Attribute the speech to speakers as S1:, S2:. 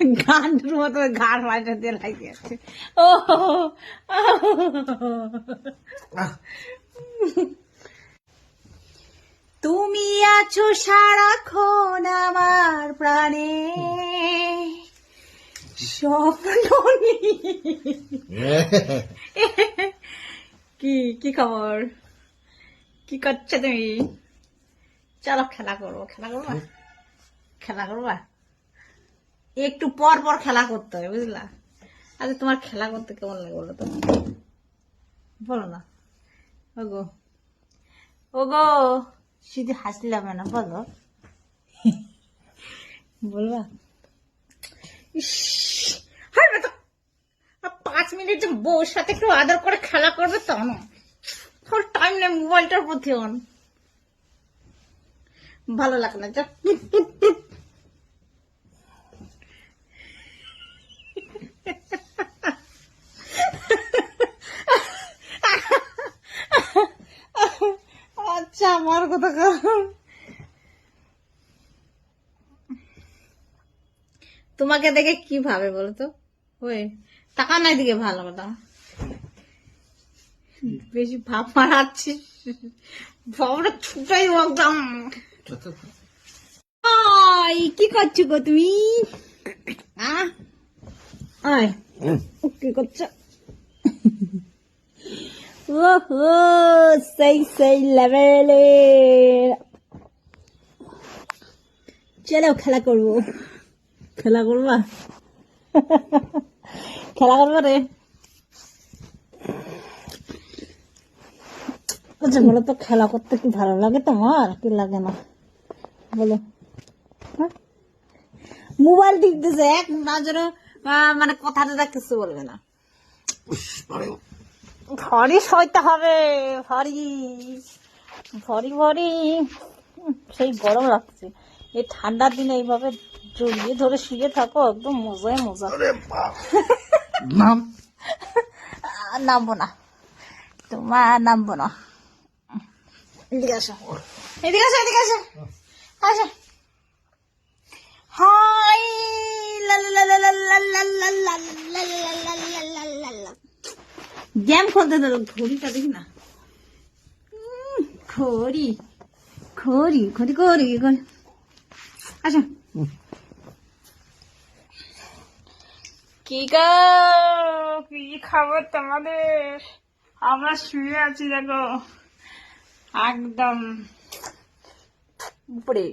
S1: গান্ডুর মতো ঘাড় মাঝে দিয়ে লাগিয়ে আছে। ও তুমি আছো সারাক্ষণ আমার প্রাণে। স্বপ্ন। কি কি খবর? কি করছ তুমি? চলো খেলা করব খেলা করবা? খেলা করবা? একটু পর পর খেলা করতে হয়, বুঝলা? আচ্ছা তোমার খেলা করতে কেমন লাগে বলো তো? বলো না। ওগো। ওগো শুধু হাসলে হবে না, বলো। বলবা? পাঁচ মিনিট যে বউর সাথে একটু আদর করে খেলা করবে তা না। টাইম নেই মোবাইলটার প্রতি, অন। ভালো লাগে না যা আচ্ছা আমার কথা কর। তোমাকে দেখে কি ভাবে বলো তো ওই টাকা নাই দিকে ভালো কথা বেশি ভাব মারাচ্ছিস। ভাবটা ছুটাই একদম কি করছ গো তুমি? আয়। কি করছ? ওহো সেই সেই লেভেলে চলো খেলা করব খেলা করবা খেলা করব রে আচ্ছা বলো তো খেলা করতে কি ভালো লাগে তোমার কি লাগে না বলো হ্যাঁ? মোবাইল টিপতেছে এক নজরে মানে কথাটা কিছু বলবে না। ভরি সইতে হবে ভরি ভরি ভরি। সেই গরম লাগছে। এই ঠান্ডার দিনে এইভাবে জড়িয়ে ধরে শুয়ে থাকো একদম মজায় মজা।
S2: নাম?
S1: নামবো না। তোমার নামবো না। এদিকে আসো। এদিকে আসো এদিকে আসো। আসো। হাই লা লা লা লা গেম খেলতে তো ঘড়িটা দেখি না। ঘড়ি ঘড়ি ঘড়ি ঘড়ি ঘড়ি। আসো। কি গো কি খবর তোমাদের? আমরা শুয়ে আছি দেখো। একদম। উপরে।